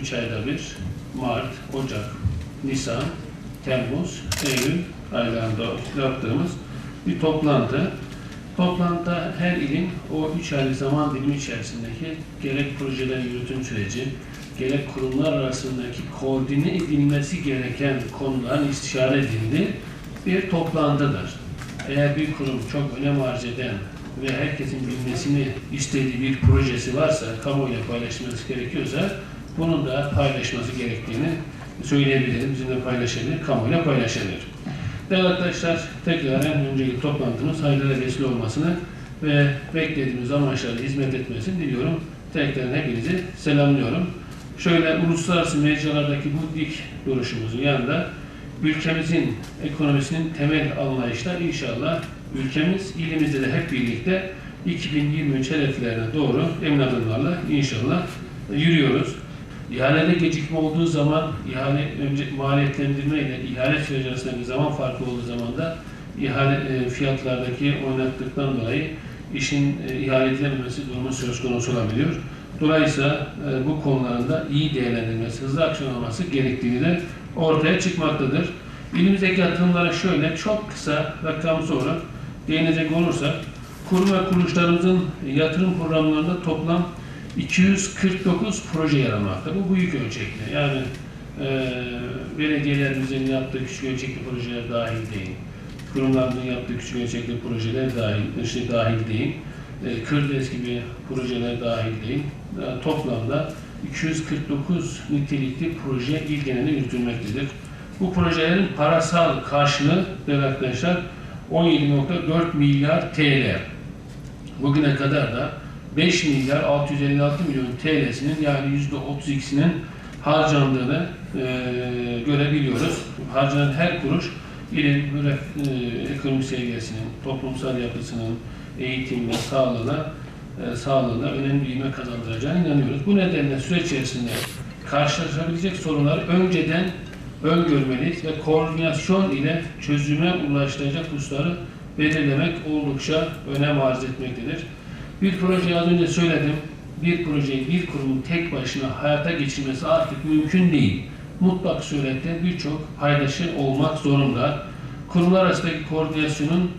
3 ayda bir Mart, Ocak, Nisan, Temmuz, Eylül aylarında yaptığımız bir toplantı. Toplantıda her ilin o 3 aylık zaman dilimi içerisindeki gerek projelerin yürütüm süreci, gerek kurumlar arasındaki koordine edilmesi gereken konuların istişare edildiği bir toplantıdır. Eğer bir kurum çok önem arz eden ve herkesin bilmesini istediği bir projesi varsa, kamuoyuyla paylaşılması gerekiyorsa bunun da paylaşması gerektiğini söyleyebilirim. Bizimle paylaşabilir, kamuoyuyla paylaşabilir. Değerli arkadaşlar, tekrar en önceki toplantımız hayırlara vesile olmasını ve beklediğimiz amaçlara hizmet etmesini diliyorum. Tekrar hepinizi selamlıyorum. Şöyle uluslararası mecralardaki bu dik duruşumuzun yanında ülkemizin ekonomisinin temel anlayışlar inşallah ülkemiz, ilimizde de hep birlikte 2023 hedeflerine doğru emin adımlarla inşallah yürüyoruz. İhalede gecikme olduğu zaman ihale önce maliyetlendirme ile ihale süreci arasındaki zaman farkı olduğu zaman da ihale e, fiyatlardaki oynaklıktan dolayı işin e, ihale edilememesi durumu söz konusu olabiliyor. Dolayısıyla e, bu konuların da iyi değerlendirilmesi, hızlı aksiyon alması gerektiğini de ortaya çıkmaktadır. İlimizdeki yatırımlara şöyle çok kısa rakamsal olarak değinecek olursak, kurum ve kuruluşlarımızın yatırım programlarında toplam 249 proje yer almakta. Bu büyük ölçekli. Yani e, belediyelerimizin yaptığı küçük ölçekli projeler dahil değil. Kurumlarımızın yaptığı küçük ölçekli projeler dahil, işte dahil değil. E, Kırdes gibi projeler dahil değil. E, toplamda 249 nitelikli proje il yürütülmektedir. Bu projelerin parasal karşılığı değerli arkadaşlar 17.4 milyar TL. Bugüne kadar da 5 milyar 656 milyon TL'sinin yani %32'sinin harcandığını e, görebiliyoruz. Harcanan her kuruş ilin e, ekonomik seviyesinin, toplumsal yapısının, eğitimine, sağlığına, e, sağlığına önemli büyüme kazandıracağına inanıyoruz. Bu nedenle süreç içerisinde karşılaşabilecek sorunları önceden öngörmeliyiz ve koordinasyon ile çözüme ulaştıracak hususları belirlemek oldukça önem arz etmektedir. Bir projeyi az önce söyledim. Bir projeyi bir kurumun tek başına hayata geçirmesi artık mümkün değil. Mutlak surette birçok paydaşı olmak zorunda. Kurumlar arasındaki koordinasyonun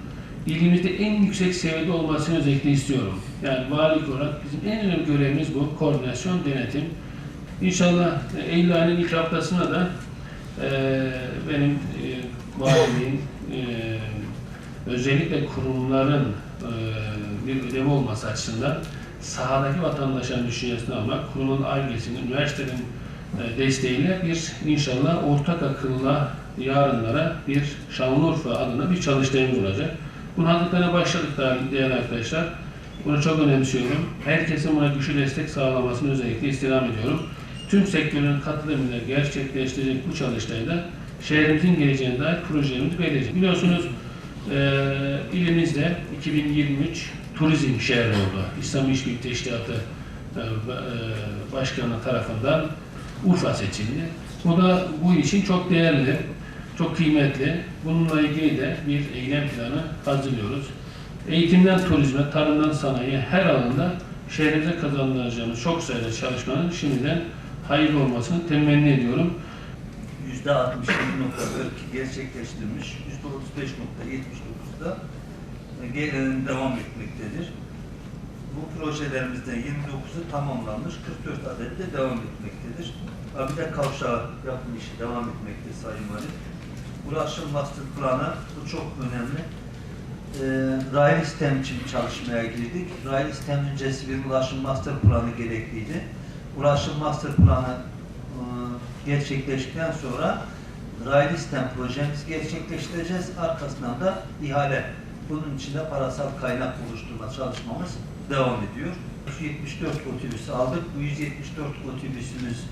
ilimizde en yüksek seviyede olmasını özellikle istiyorum. Yani valilik olarak bizim en önemli görevimiz bu. Koordinasyon, denetim. İnşallah Eylül ayının ilk haftasına da e, benim e, valiliğin e, özellikle kurumların e, bir ödevi olması açısından sahadaki vatandaşların düşüncesini almak, kurumun ailesinin, üniversitenin e, desteğiyle bir inşallah ortak akılla yarınlara bir Şanlıurfa adına bir çalıştayımız olacak. Bunun hazırlıklarına başladık değerli arkadaşlar. Bunu çok önemsiyorum. Herkesin buna güçlü destek sağlamasını özellikle istirham ediyorum. Tüm sektörün katılımıyla gerçekleştirecek bu çalıştayda şehrimizin geleceğine dair projelerimizi belirleyeceğiz. Biliyorsunuz e, ilimizde 2023 turizm şehri oldu. İslam İşbirliği Teşkilatı e, e, Başkanı tarafından Urfa seçildi. Bu da bu için çok değerli, çok kıymetli. Bununla ilgili de bir eylem planı hazırlıyoruz. Eğitimden turizme, tarımdan sanayiye her alanda şehrimize kazandıracağımız çok sayıda çalışmanın şimdiden hayırlı olmasını temenni ediyorum. %62.4 gerçekleştirmiş, %35.79'da gelen devam etmektedir. Bu projelerimizden 29'u tamamlanmış, 44 adet de devam etmektedir. Bir de kavşağı yapım işi devam etmekte Sayın Valim. Ulaşım master planı, bu çok önemli. Ee, raylı sistem için çalışmaya girdik. Raylı sistem öncesi bir ulaşım master planı gerekliydi. Ulaşım master planı e, gerçekleştikten sonra raylı sistem projemizi gerçekleştireceğiz. Arkasından da ihale. Bunun için de parasal kaynak oluşturma çalışmamız devam ediyor. 174 otobüs aldık. Bu 174 otobüsümüz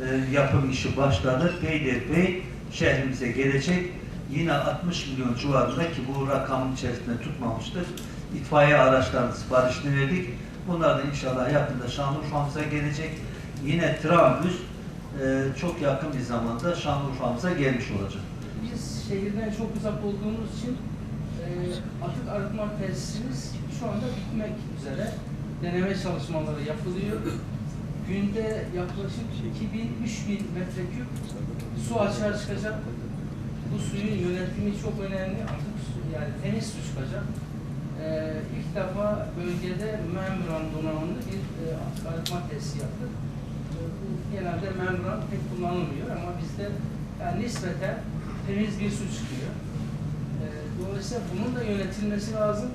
e, yapım işi başladı. Peyderpey şehrimize gelecek. Yine 60 milyon civarında ki bu rakamın içerisinde tutmamıştır. İtfaiye araçlarının siparişini verdik. Bunlar da inşallah yakında Şanlıurfa'mıza gelecek. Yine trambüs e, çok yakın bir zamanda Şanlıurfa'mıza gelmiş olacak. Biz şehirden çok uzak olduğumuz için atık arıtma tesisimiz şu anda bitmek üzere. Deneme çalışmaları yapılıyor. günde yaklaşık 2000-3000 metreküp su açığa çıkacak. Bu suyun yönetimi çok önemli. Atık su, yani temiz su çıkacak. Ee, ilk defa bölgede membran donanımlı bir e, atık arıtma tesisi yaptık. Ee, bu genelde membran pek kullanılmıyor ama bizde yani nispeten temiz bir su çıkıyor. Dolayısıyla bunun da yönetilmesi lazım.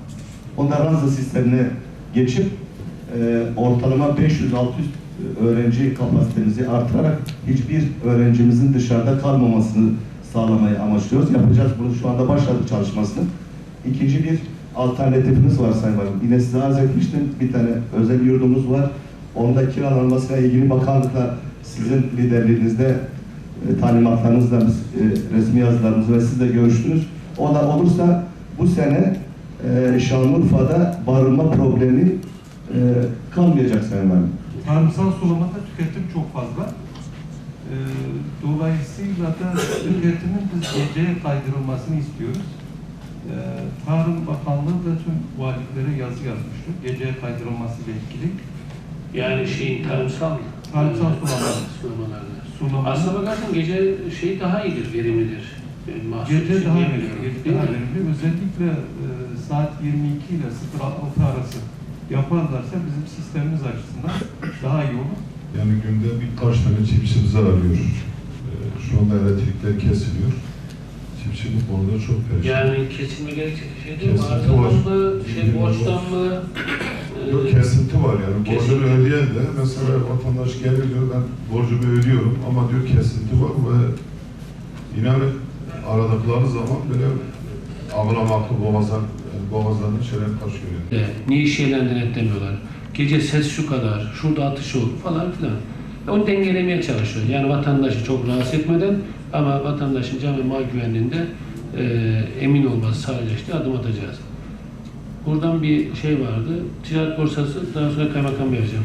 Onlar ranza sistemine geçip e, ortalama 500-600 öğrenci kapasitemizi artırarak hiçbir öğrencimizin dışarıda kalmamasını sağlamayı amaçlıyoruz. Yapacağız bunu şu anda başladık çalışmasını. İkinci bir alternatifimiz var Sayın Valim. Yine size arz etmiştim. Bir tane özel yurdumuz var. Onda kiralanmasıyla ilgili bakanlıkla sizin liderliğinizde e, talimatlarınızla biz, e, resmi yazılarımızı ve sizle görüştünüz. O da olursa bu sene e, Şanlıurfa'da barınma problemi e, kalmayacak Sayın Valim. Tarımsal sulamada tüketim çok fazla. Ee, dolayısıyla da tüketimin biz geceye kaydırılmasını istiyoruz. Ee, Tarım Bakanlığı da tüm valiliklere yazı yazmıştır. Geceye kaydırılması ile ilgili. Yani şeyin tarımsal Tarımsal e, sulama. sulamalarda. Sulama. Aslına bakarsan gece şey daha iyidir, verimlidir. E, Gece daha verimli, daha verimli. Özellikle e, saat 22 ile 06 arası yaparlarsa bizim sistemimiz açısından daha iyi olur. Yani günde birkaç tane çiftçimiz arıyor. Ee, Şu anda elektrikler kesiliyor. Çiftçi bu konuda çok perişan. Yani kesilme gerekecek bir şey değil mi? Kesinti var. mı, şey borçtan mı? e, Yok kesinti var yani. Borcunu ödeyen de mesela vatandaş gelir diyor ben borcumu ödüyorum ama diyor kesinti var ve inanın aradıkları zaman böyle ağlamaklı boğazlar, yani boğazlarını çelen taşıyor. Yani. Niye iş yerlerinden etlemiyorlar? Gece ses şu kadar, şurada atış oldu falan filan. Onu dengelemeye çalışıyor. Yani vatandaşı çok rahatsız etmeden ama vatandaşın can ve mal güvenliğinde e, emin olması sağlayacak işte adım atacağız. Buradan bir şey vardı. Ticaret borsası daha sonra kaymakam vereceğim.